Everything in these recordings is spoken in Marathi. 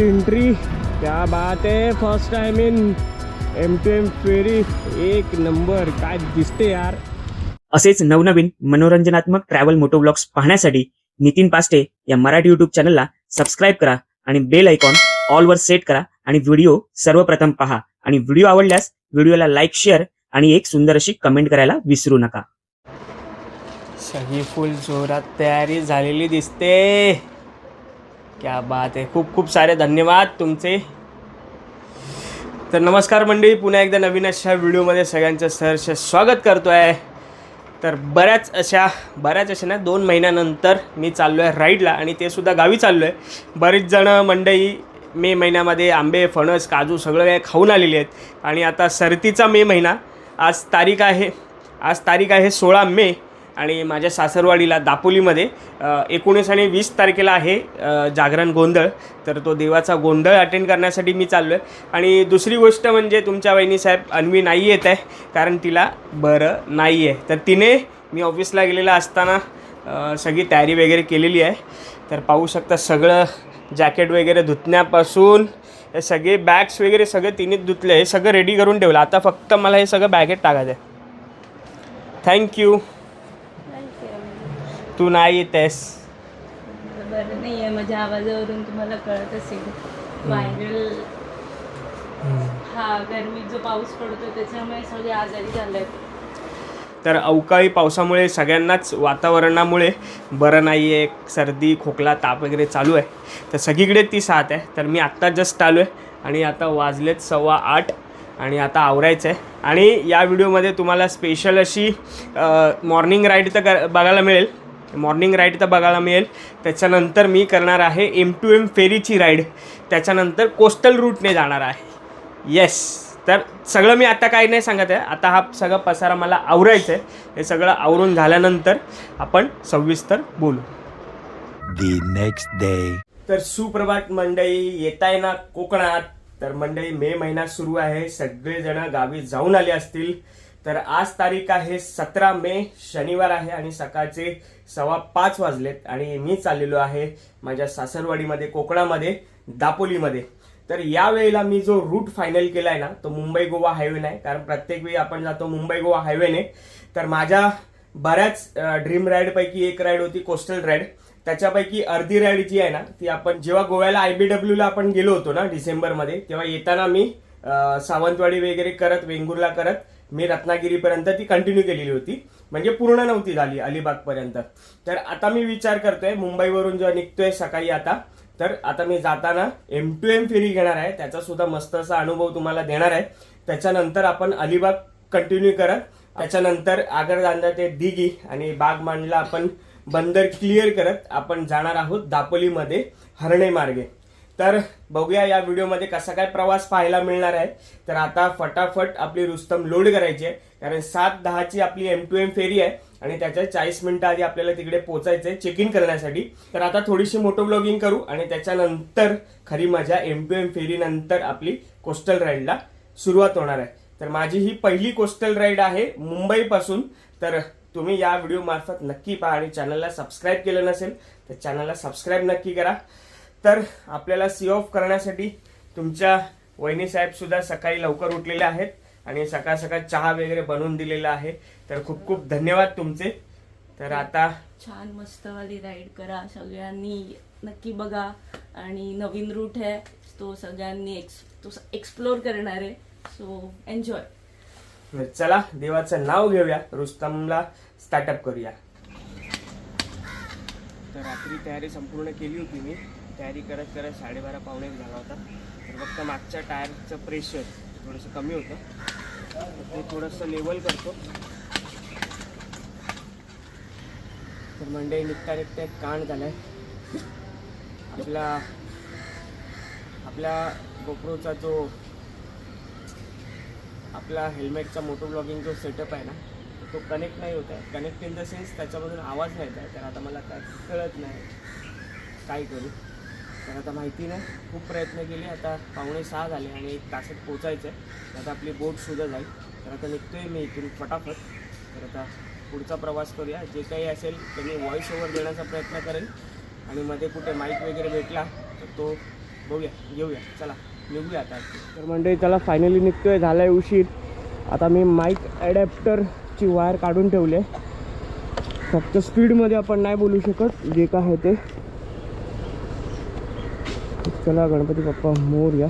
बाईकची एंट्री त्या बात आहे first time in M to M ferry एक नंबर काय दिसते यार. असेच नवनवीन मनोरंजनात्मक ट्रॅव्हल मोटोब्लॉग्स पाहण्यासाठी नितीन पास्टे या मराठी युट्यूब चॅनलला सबस्क्राईब करा आणि बेल आयकॉन ऑलवर सेट करा आणि व्हिडिओ सर्वप्रथम पहा. आणि व्हिडिओ आवडल्यास व्हिडिओला लाईक शेअर आणि एक सुंदर अशी कमेंट करायला विसरू नका. सगळी फुल जोरात तयारी झालेली दिसते. क्या बात आहे खूप खूप सारे धन्यवाद तुमचे. तर नमस्कार मंडळी पुन्हा एकदा नवीन अशा व्हिडिओमध्ये सगळ्यांचं सहर्ष स्वागत करतो आहे तर बऱ्याच अशा बऱ्याच अशा ना दोन महिन्यानंतर मी चाललो आहे राईडला आणि ते सुद्धा गावी चाललो आहे बरीच जणं मंडई मे महिन्यामध्ये आंबे फणस काजू सगळं काही खाऊन आलेले आहेत. आणि आता सरतीचा मे महिना. आज तारीख आहे आज तारीख आहे सोळा मे. आणि माझ्या सासरवाडीला दापोलीमध्ये एकोणीस आणि वीस तारखेला आहे जागरण गोंधळ. तर तो देवाचा गोंधळ अटेंड करण्यासाठी मी चाललो आहे आणि दुसरी गोष्ट म्हणजे तुमच्या वहिनीसाहेब अन्वी नाही येत आहे कारण तिला बरं नाही आहे. तर तिने मी ऑफिसला गेलेला असताना सगळी तयारी वगैरे केलेली आहे. तर पाहू शकता सगळं जॅकेट वगैरे धुतण्यापासून हे सगळे बॅग्स वगैरे सगळे तिनेच धुतले हे सगळं रेडी करून ठेवलं. आता फक्त मला हे सगळं बॅगेत टाकायचं आहे थँक्यू तू नाही येतेस. बरं नाही आहे माझ्या आवाजावरून तुम्हाला कळत असेल. व्हायरल हा गरमीत जो पाऊस पडतो त्याच्यामुळे सगळे आजारी झाले आहेत तर अवकाळी पावसामुळे सगळ्यांनाच वातावरणामुळे बरं नाही आहे सर्दी खोकला ताप वगैरे चालू आहे. तर सगळीकडे ती साथ आहे. तर मी आत्ता जस्ट आलो आहे आणि आता वाजलेत सव्वा आठ आणि आता आवरायचं आहे आणि या व्हिडिओमध्ये तुम्हाला स्पेशल अशी मॉर्निंग राईड तर बघायला मिळेल. मॉर्निंग राईड तर बघायला मिळेल. त्याच्यानंतर मी करणार आहे एम टू एम फेरीची राईड. त्याच्यानंतर कोस्टल रूटने जाणार आहे. येस तर सगळं मी आता काही नाही सांगत आहे. आता हा सगळं पसारा मला आवरायचं आहे. हे सगळं आवरून झाल्यानंतर आपण सविस्तर बोलू. Next day. तर सुप्रभात मंडळी येत आहे ना कोकणात. तर मंडळी मे महिना सुरू आहे. सगळेजण गावी जाऊन आले असतील. तर आज तारीख आहे सतरा मे शनिवार आहे आणि सकाळचे सव्वा पाच वाजलेत आणि मी चाललेलो आहे माझ्या सासरवाडीमध्ये कोकणामध्ये दापोलीमध्ये. तर या वेळेला मी जो रूट फायनल केला आहे ना तो मुंबई गोवा हायवे नाही कारण प्रत्येक वेळी आपण जातो मुंबई गोवा हायवेने तर माझ्या बऱ्याच ड्रीम राईडपैकी एक राईड होती कोस्टल राईड त्याच्यापैकी अर्धी राईड जी आहे ना ती आपण जेव्हा गोव्याला आयबीडब्ल्यूला आपण गेलो होतो ना डिसेंबरमध्ये तेव्हा येताना मी सावंतवाडी वगैरे करत वेंगुर्ला करत मी रत्नागिरीपर्यंत ती कंटिन्यू केलेली होती. म्हणजे पूर्ण नव्हती झाली अलिबागपर्यंत. तर आता मी विचार करतोय मुंबईवरून जेव्हा निघतोय सकाळी आता तर आता मी जाताना एम टू एम फेरी घेणार आहे. त्याचा सुद्धा मस्त असा अनुभव तुम्हाला देणार आहे. त्याच्यानंतर आपण अलिबाग कंटिन्यू करत त्याच्यानंतर आगरदांदा ते दिघी आणि बाग मांडला आपण बंदर क्लिअर करत आपण जाणार आहोत दापोलीमध्ये हरणे मार्गे. तर बघूया या व्हिडिओमध्ये कसा काय प्रवास पाहायला मिळणार आहे. तर आता फटाफट आपली रुस्तम लोड करायची आहे. कारण सात दहाची आपली एम टू एम फेरी आहे आणि त्याच्या चाळीस मिनिटं आधी आपल्याला तिकडे पोचायचं आहे चेक इन करण्यासाठी. तर आता थोडीशी मोटो ब्लॉगिंग करू आणि त्याच्यानंतर खरी मजा एम टू एम फेरीनंतर आपली कोस्टल राईडला सुरुवात होणार आहे. तर माझी ही पहिली कोस्टल राईड आहे मुंबईपासून. तर तुम्ही या व्हिडिओ मार्फत नक्की पहा आणि चॅनलला सबस्क्राईब केलं नसेल तर चॅनलला सबस्क्राईब नक्की करा. तर आपल्याला सी ऑफ करण्यासाठी तुमच्या वहिनी साहेब सुद्धा सकाळी लवकर उठलेले आहेत आणि सकाळ सकाळ चहा वगैरे बनवून दिलेला आहे. तर खूप खूप धन्यवाद तुमचे. तर आता छान मस्तवाली राईड करा सगळ्यांनी. नक्की बघा. आणि नवीन रूट आहे. तो सगळ्यांनी एक्स तो एक्सप्लोर करणार आहे. सो एन्जॉय चला देवाचं नाव घेऊया. रुस्तमला स्टार्टअप करूया. तर रात्री तयारी संपूर्ण केली होती मी. तयारी करत करत साडेबारा पावणे एक झाला होता. तर फक्त मागच्या टायरचं प्रेशर थोडंसं कमी होतं. तर ते थोडंसं लेवल करतो. तर मंडे निघता निघता एक कांड आहे आपला आपल्या गोप्रोचा जो आपला हेल्मेटचा मोटो ब्लॉगिंग जो सेटअप आहे ना तो कनेक्ट नाही होत आहे. कनेक्ट इन द सेन्स त्याच्यामधून आवाज नाही येत आहे. तर आता मला काय कळत नाही. काय करू? तर आता माहिती नाही. खूप प्रयत्न केले. आता पावणे सहा झाले आणि एक तासात पोचायचं आहे आता आपली बोटसुद्धा जाईल. तर आता निघतोय मी इथून फटाफट. तर आता पुढचा प्रवास करूया. जे काही असेल ते मी व्हॉईस ओव्हर देण्याचा प्रयत्न करेन आणि मध्ये कुठे माईक वगैरे भेटला तर तो बघूया. घेऊया. चला निघूया आता. तर मंडळी चला फायनली निघतोय. झालाय उशीर. आता मी माईक ॲडॅप्टरची वायर काढून ठेवली आहे. फक्त स्पीडमध्ये आपण नाही बोलू शकत. जे काय आहे ते. चला गणपती बाप्पा मोर या.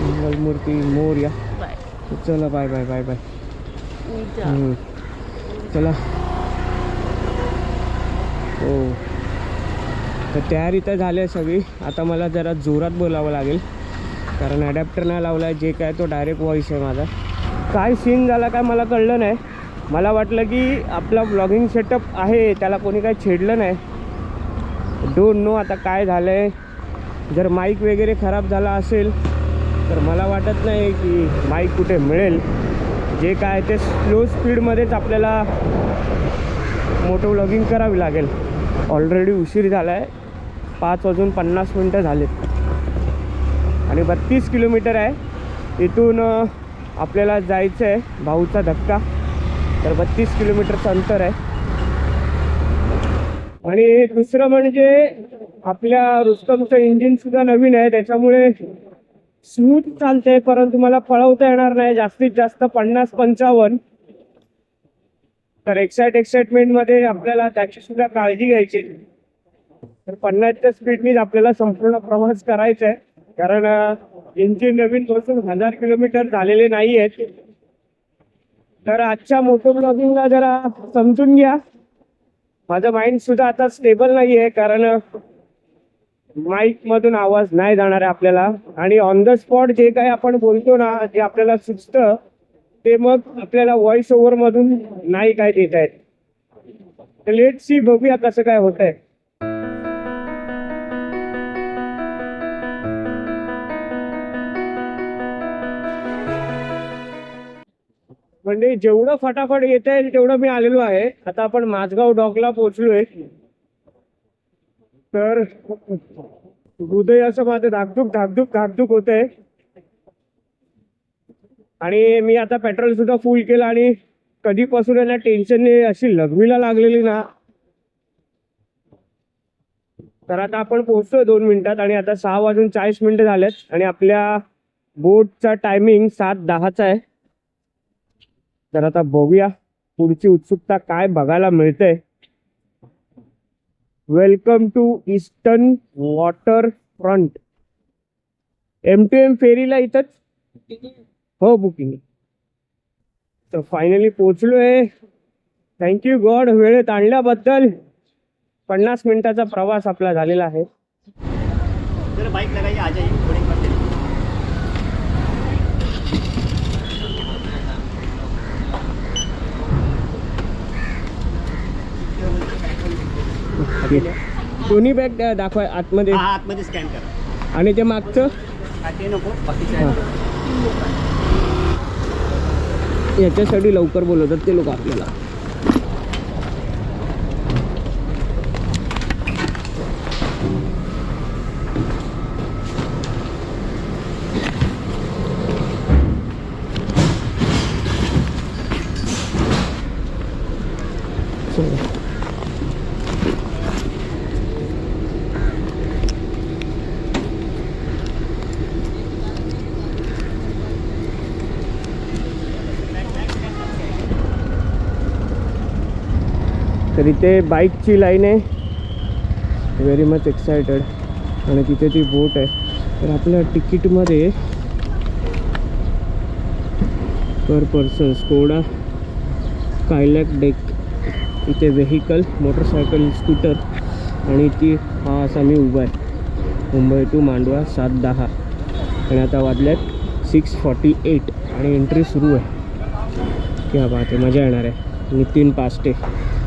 मंगलमूर्ती मोर या. चला बाय बाय बाय बाय. चला. हो. तर तयारी तर झाली आहे सगळी. आता मला जरा जोरात बोलावं लागेल. कारण ॲडॅप्टर नाही लावला आहे जे काय तो डायरेक्ट व्हॉईस आहे माझा. काय सीन झाला काय मला कळलं नाही. मला वाटलं की आपला ब्लॉगिंग सेटअप आहे त्याला कोणी काही छेडलं नाही. डोंट नो आता काय झालं आहे जर माईक वगैरे खराब झाला असेल तर मला वाटत नाही की माईक कुठे मिळेल. जे काय ते स्लो स्पीडमध्येच आपल्याला मोठं व्लॉगिंग करावी लागेल. ऑलरेडी उशीर झाला आहे पाच वाजून पन्नास मिनटं झालेत. आणि बत्तीस किलोमीटर आहे. इथून आपल्याला जायचं आहे भाऊचा धक्का. तर बत्तीस किलोमीटरचं अंतर आहे. आणि दुसरं म्हणजे आपल्या रुस्तमचं इंजिन सुद्धा नवीन आहे त्याच्यामुळे स्मूथ चालते परंतु मला पळवता येणार नाही. जास्तीत जास्त पन्नास पंचावन्न. तर एक्साइट एक्साइटमेंटमध्ये आपल्याला त्याची सुद्धा काळजी घ्यायची. तर पन्नासच्या स्पीडनीच आपल्याला संपूर्ण प्रवास करायचा आहे कारण इंजिन नवीन बसून हजार किलोमीटर झालेले नाही आहेत तर आजच्या मोटो ब्लॉगिंगला जरा समजून घ्या. माझं माइंड सुद्धा आता स्टेबल नाही आहे कारण माईक मधून आवाज नाही जाणार आहे आपल्याला. आणि ऑन द स्पॉट जे काही आपण बोलतो ना जे आपल्याला सुचतं ते मग आपल्याला व्हॉइस ओव्हर मधून नाही काय देत आहेत लेट सी बघूया कसं काय होत आहे म्हणजे जेवढं फटाफट येत आहे तेवढं मी आलेलो आहे. आता आपण माझगाव डॉकला पोहोचलोय. तर हृदय असं माझं धाकधूक धाकधूक धाकधूक होत आहे आणि मी आता पेट्रोल सुद्धा फुल केलं आणि कधीपासून आहे ना टेन्शनने अशी लघवीला लागलेली ना. तर आता आपण पोहोचतोय दोन मिनिटात आणि आता सहा वाजून चाळीस मिनिटं झालेत आणि आपल्या बोटचा टायमिंग सात दहाचा आहे. तर आता बघूया पुढची उत्सुकता काय बघायला मिळते. Welcome to eastern waterfront M to M फेरीला इथंच? हो बुकिंग तर फायनली पोचलोय थँक्यू गॉड वेळेत आणल्याबद्दल पन्नास मिनिटाचा प्रवास आपला झालेला आहे. बाइक थोड़ी दोन्ही बॅग दाखवा आतमध्ये. आतमध्ये स्कॅन करा. आणि ते मागचं? ते नको बाकीचे. याच्यासाठी लवकर बोलवतात ते लोक आपल्याला. चला. तर इथे बाईकची लाईन आहे. व्हेरी मच एक्सायटेड आणि तिथे ती बोट आहे. तर आपल्या तिकीटमध्ये per person Skoda Kylaq deck इथे व्हेकल मोटरसायकल स्कूटर आणि ती हा असा मी उभा आहे. मुंबई टू मांडवा सात दहा. आणि आता वाजल्यात सिक्स फॉर्टी एट आणि एंट्री सुरू आहे. क्या बात आहे मजा येणार आहे. नितीन पास्टे.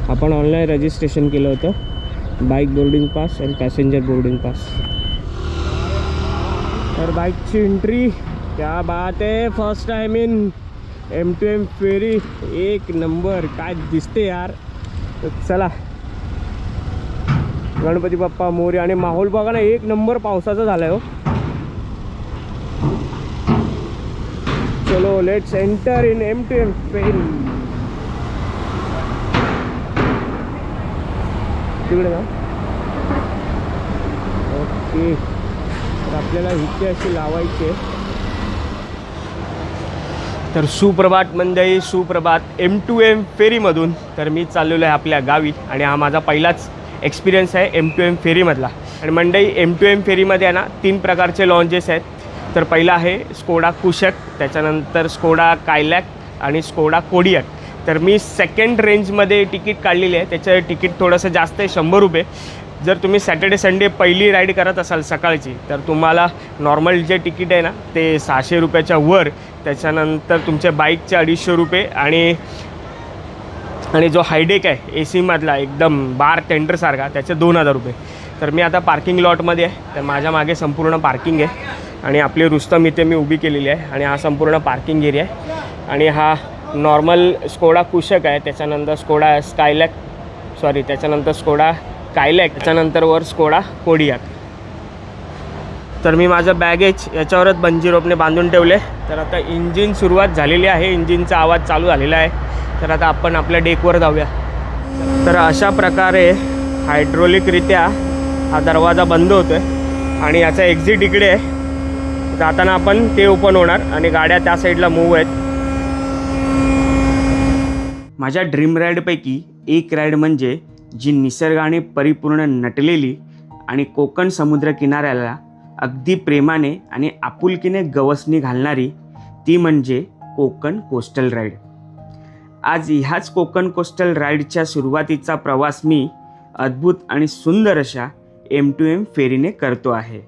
आपण ऑनलाईन रजिस्ट्रेशन केलं होतं. बाईक बोर्डिंग पास आणि पॅसेंजर बोर्डिंग पास तर बाईकची एंट्री त्या बात आहे first time in M to M ferry एक नंबर काय दिसते यार. चला. गणपती बाप्पा मोरे आणि माहोल बघा ना एक नंबर पावसाचा झाला हो. चलो let's enter in M to M ferry तिकडे जा ओके. आपल्याला इथे अशी लावायचे तर सुप्रभात मंडई सुप्रभात एम टू एम फेरीमधून. तर मी चाललेलो आहे आपल्या गावी आणि हा माझा पहिलाच एक्सपिरियन्स आहे एम टू एम फेरीमधला. आणि मंडई एम टू एम फेरीमध्ये आहे ना तीन प्रकारचे लॉन्जेस आहेत. तर पहिला आहे स्कोडा कुशक त्याच्यानंतर स्कोडा कायलॅक आणि स्कोडा कोडियक तर मी सेकंड रेंजमध्ये तिकीट काढलेली आहे. त्याचं तिकीट थोडंसं जास्त आहे शंभर रुपये. जर तुम्ही सॅटर्डे संडे पहिली राईड करत असाल सकाळची तर तुम्हाला नॉर्मल जे तिकीट आहे ना ते सहाशे रुपयाच्या वर. त्याच्यानंतर तुमच्या बाईकचे अडीचशे रुपये आणि आणि जो हायडेक आहे ए सीमधला एकदम बार टेंडरसारखा त्याचे दोन हजार रुपये. तर मी आता पार्किंग लॉटमध्ये आहे. तर माझ्या मागे संपूर्ण पार्किंग आहे. आणि आपली रुस्तम इथे मी उभी केलेली आहे. आणि हा संपूर्ण पार्किंग एरिया आहे. आणि हा नॉर्मल स्कोडा कुशक आहे. त्याच्यानंतर स्कोडा स्कायलॅक सॉरी त्याच्यानंतर स्कोडा कायलॅक त्याच्यानंतर वर स्कोडा कोडियाक तर मी माझं बॅगेज याच्यावरच बंजी रोपने बांधून ठेवले. तर आता इंजिन सुरुवात झालेली आहे. इंजिनचा आवाज चालू झालेला आहे. तर आता आपण आपल्या डेकवर जाऊया. तर अशा प्रकारे हायड्रोलिकरित्या हा दरवाजा बंद होतो आहे आणि याचा एक्झिट इकडे आहे. जाताना आपण ते ओपन होणार आणि गाड्या त्या साईडला मूव आहेत. माझ्या ड्रीम राईडपैकी एक राईड म्हणजे जी निसर्गाने परिपूर्ण नटलेली आणि कोकण समुद्र किनाऱ्याला अगदी प्रेमाने आणि आपुलकीने गवसणी घालणारी ती म्हणजे कोकण कोस्टल राईड आज ह्याच कोकण कोस्टल राईडच्या सुरुवातीचा प्रवास मी अद्भुत आणि सुंदर अशा एम टू एम फेरीने करतो आहे.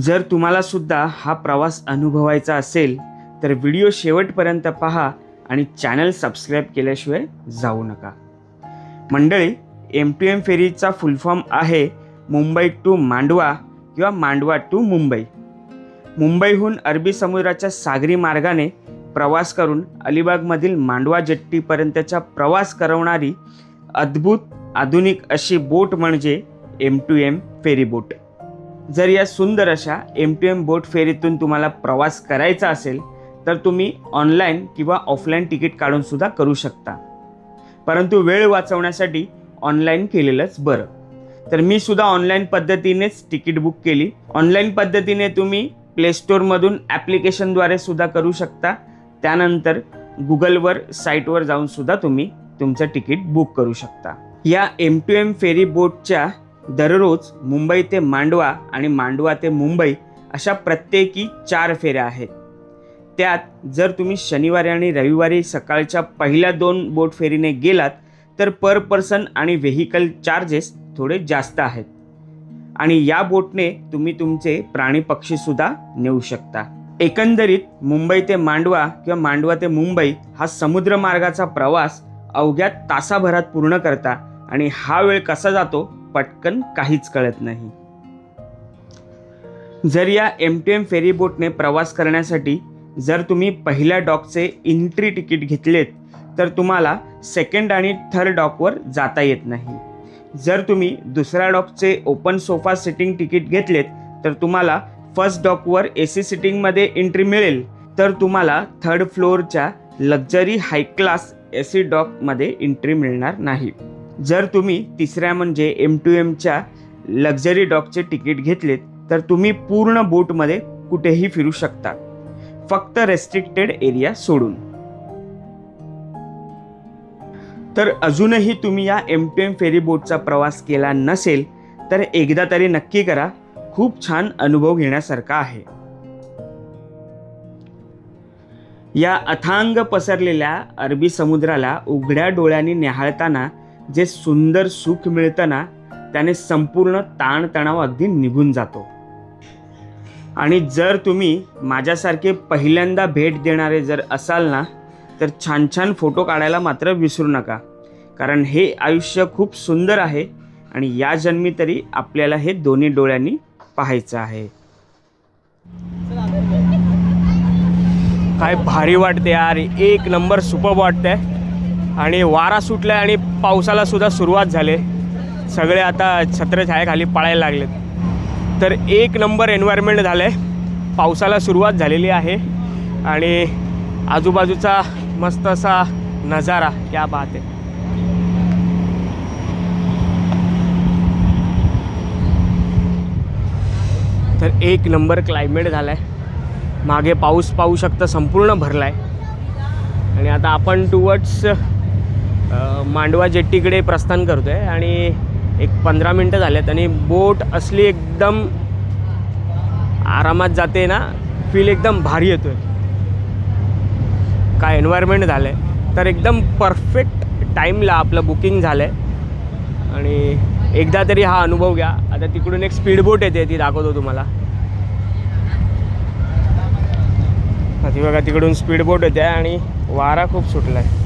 जर तुम्हाला सुद्धा हा प्रवास अनुभवायचा असेल तर व्हिडिओ शेवटपर्यंत पहा आणि चॅनल सबस्क्राईब केल्याशिवाय जाऊ नका. मंडळी एम टू एम फेरीचा फुलफॉर्म आहे मुंबई टू मांडवा किंवा मांडवा टू मुंबई. मुंबईहून अरबी समुद्राच्या सागरी मार्गाने प्रवास करून अलिबागमधील मांडवा जेट्टीपर्यंतचा प्रवास करवणारी अद्भुत आधुनिक अशी बोट म्हणजे M to M ferry boat. जर या सुंदर अशा एम टू एम बोट फेरीतून तुम्हाला प्रवास करायचा असेल तर तुम्ही ऑनलाईन किंवा ऑफलाईन तिकीट काढून सुद्धा करू शकता. परंतु वेळ वाचवण्यासाठी ऑनलाईन केलेलंच बरं. तर मी सुद्धा ऑनलाईन पद्धतीनेच तिकीट बुक केली. ऑनलाईन पद्धतीने तुम्ही प्लेस्टोरमधून ॲप्लिकेशनद्वारे सुद्धा करू शकता. त्यानंतर गुगलवर साईटवर जाऊन सुद्धा तुम्ही तुमचं तिकीट बुक करू शकता. या एम टू एम फेरी बोटच्या दररोज मुंबई ते मांडवा आणि मांडवा ते मुंबई अशा प्रत्येकी चार फेऱ्या आहेत. त्यात जर तुम्ही शनिवारी आणि रविवारी सकाळच्या पहिल्या दोन बोट फेरीने गेलात तर पर पर्सन आणि व्हेकल चार्जेस थोडे जास्त आहेत. आणि या बोटने तुम्ही तुमचे प्राणी पक्षीसुद्धा नेऊ शकता. एकंदरीत मुंबई ते मांडवा किंवा मांडवा ते मुंबई हा समुद्रमार्गाचा प्रवास अवघ्या तासाभरात पूर्ण करता आणि हा वेळ कसा जातो पटकन काहीच कळत नाही. जर या एम टी एम फेरी बोटने प्रवास करण्यासाठी जर तुम्ही पहिल्या डॉकचे एंट्री तिकीट घेतलेत तर तुम्हाला सेकंड आणि थर्ड डॉकवर जाता येत नाही. जर तुम्ही दुसऱ्या डॉकचे ओपन सोफा सिटिंग तिकीट घेतलेत तर तुम्हाला फर्स्ट डॉकवर ए सी सिटिंगमध्ये एंट्री मिळेल. तर तुम्हाला third फ्लोअरच्या luxury high class A C डॉकमध्ये entry मिळणार नाही. जर तुम्ही तिसऱ्या म्हणजे एम टू एमच्या लक्झरी डॉकचे तिकीट घेतलेत तर तुम्ही पूर्ण बोटमध्ये कुठेही फिरू शकता. फक्त रेस्ट्रिक्टेड एरिया सोडून. तर अजूनही तुम्ही या एम टू एम फेरी बोटचा प्रवास केला नसेल तर एकदा तरी नक्की करा खूप छान अनुभव घेण्यासारखा आहे. या अथांग पसरलेल्या अरबी समुद्राला उघड्या डोळ्यांनी न्याहाळताना जे सुंदर सुख मिळतं ना त्याने संपूर्ण ताणतणाव अगदी निघून जातो. आणि जर तुम्ही माझ्यासारखे पहिल्यांदा भेट देणारे जर असाल ना तर छान छान फोटो काढायला मात्र विसरू नका. कारण हे आयुष्य खूप सुंदर आहे आणि या जन्मी तरी आपल्याला हे दोन्ही डोळ्यांनी पाहायचं आहे. काय भारी वाटते यार. एक नंबर सुपर वाटतंय. आणि वारा सुटलाय आणि पावसाला सुद्धा सुरुवात झाले. सगळे आता छत्रछायाखाली पळायला लागलेत. तर एक नंबर एन्व्हायरमेंट झालं आहे पावसाला सुरुवात झालेली आहे. आणि आजूबाजूचा मस्त असा नजारा क्या बात. आहे एक नंबर क्लायमेट झाला आहे मागे पाऊस पाहू शकता संपूर्ण भरला आहे आणि आता आपण टुवर्ड्स मांडवा जेट्टीकडे प्रस्थान करतो आहे आणि एक पंधरा मिनटं झाल्यात आणि बोट असली एकदम आरामात जाते ना फील एकदम भारी येतो आहे काय एन्व्हायरमेंट झालं आहे तर एकदम परफेक्ट टाईमला आपलं बुकिंग झालं आहे आणि एकदा तरी हा अनुभव घ्या. आता तिकडून एक स्पीड बोट येते ती दाखवतो तुम्हाला. ती बघा तिकडून स्पीड बोट येते आणि वारा खूप सुटला आहे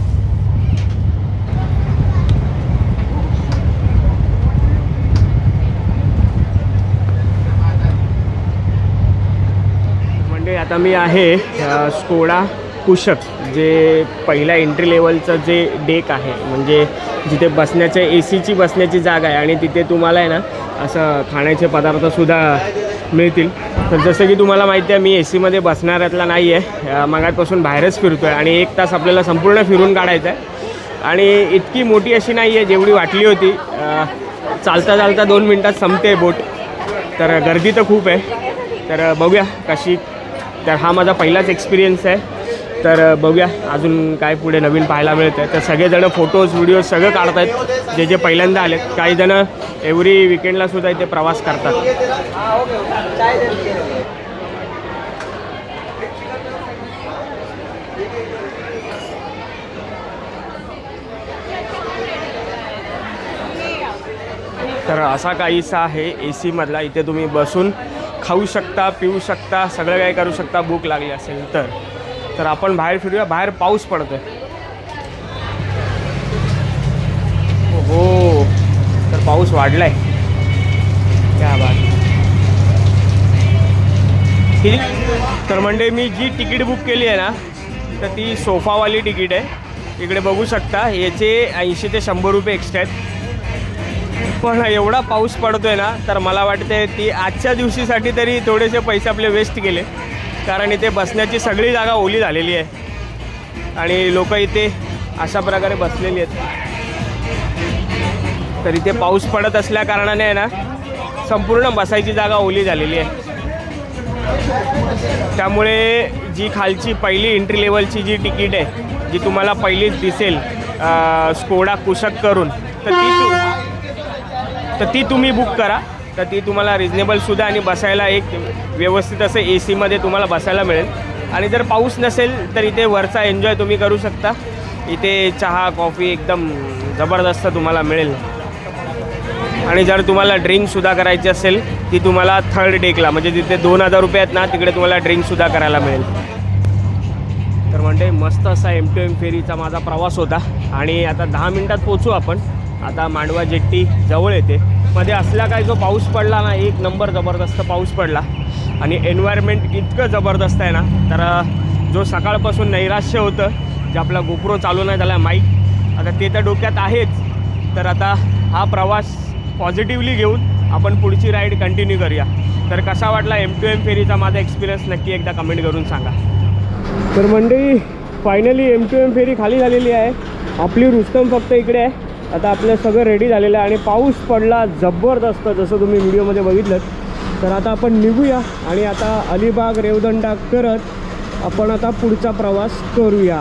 म्हणजे आता मी आहे स्कोडा कुशक जे पहिल्या एंट्री लेवलचं जे डेक आहे. म्हणजे जिथे बसण्याच्या ए सीची बसण्याची जागा आहे आणि तिथे तुम्हाला आहे ना असं खाण्याचे पदार्थसुद्धा मिळतील. तर जसं की तुम्हाला माहिती आहे मी ए सीमध्ये बसणाऱ्यातला नाही आहे मगातपासून बाहेरच फिरतो आहे आणि एक तास आपल्याला संपूर्ण फिरून काढायचं आहे आणि इतकी मोठी अशी नाही आहे जेवढी वाटली होती. चालता चालता दोन मिनटात संपते बोट. तर गर्दी तर खूप आहे. तर बघूया कशी तर हा माझा पहिलाच एक्सपिरियन्स आहे. तर बघूया अजून काय पुढे नवीन पाहायला मिळतं आहे तर सगळेजणं फोटोज व्हिडिओज सगळं काढत आहेत जे जे पहिल्यांदा आलेत काही जणं एव्हरी विकेंडला सुद्धा इथे प्रवास करतात. तर असा काहीसा आहे ए सीमधला इथे तुम्ही बसून खाऊ शकता पिऊ शकता सगळं काही करू शकता भूक लागली असेल तर. तर आपण बाहेर फिरूया. बाहेर पाऊस पडतो हो तर पाऊस वाढलाय. त्या बात. ठीक. तर म्हणजे मी जी तिकीट बुक केली आहे ना तर ती सोफावाली तिकीट आहे. इकडे बघू शकता. याचे ऐंशी ते शंभर रुपये एक्स्ट्रा आहेत. पण एवढा पाऊस पडतोय ना तर मला वाटते ती आजच्या दिवशीसाठी तरी थोडेसे पैसे आपले वेस्ट केले. कारण इथे बसण्याची सगळी जागा ओली झालेली आहे. आणि लोक इथे अशा प्रकारे बसलेली आहेत. तर इथे पाऊस पडत असल्या कारणाने आहे ना संपूर्ण बसायची जागा ओली झालेली आहे. त्यामुळे जी खालची पहिली एंट्री लेवलची जी तिकीट आहे जी तुम्हाला पहिलीच दिसेल स्कोडा कुशक करून तर ती तर ती तुम्ही बुक करा. तर ती तुम्हाला रिजनेबलसुद्धा आणि बसायला एक व्यवस्थित असं ए सीमध्ये तुम्हाला बसायला मिळेल. आणि जर पाऊस नसेल तर इथे वरचा एन्जॉय तुम्ही करू शकता. इथे चहा कॉफी एकदम जबरदस्त तुम्हाला मिळेल. आणि जर तुम्हाला ड्रिंकसुद्धा करायची असेल ती तुम्हाला थर्ड डेकला म्हणजे जिथे दोन हजार रुपये आहेत ना तिकडे तुम्हाला ड्रिंकसुद्धा करायला मिळेल. तर म्हणजे मस्त असा एम टू एम फेरीचा माझा प्रवास होता. आणि आता दहा मिनटात पोचू आपण. आता मांडवा जेट्टी जवळ येते. मध्ये असला काय जो पाऊस पडला ना एक नंबर जबरदस्त पाऊस पडला. आणि एन्व्हायरमेंट इतकं जबरदस्त आहे ना तर जो सकाळपासून नैराश्य होतं जे आपला गोप्रो चालू नाही झाला माईक आता ते तर डोक्यात आहेच. तर आता हा प्रवास पॉझिटिव्हली घेऊन आपण पुढची राईड कंटिन्यू करूया. तर कसा वाटला एम टू एम फेरीचा माझा एक्सपिरियन्स नक्की एकदा कमेंट करून सांगा. तर मंडळी finally M to M ferry खाली झालेली आहे. आपली रुस्तम फक्त इकडे आहे. आता आपलं सगळं रेडी झालेलं आहे आणि पाऊस पडला जबरदस्त जसं तुम्ही व्हिडिओमध्ये बघितलं तर आता आपण निघूया आणि आता अलिबाग रेवदंडा करत आपण आता पुढचा प्रवास करूया.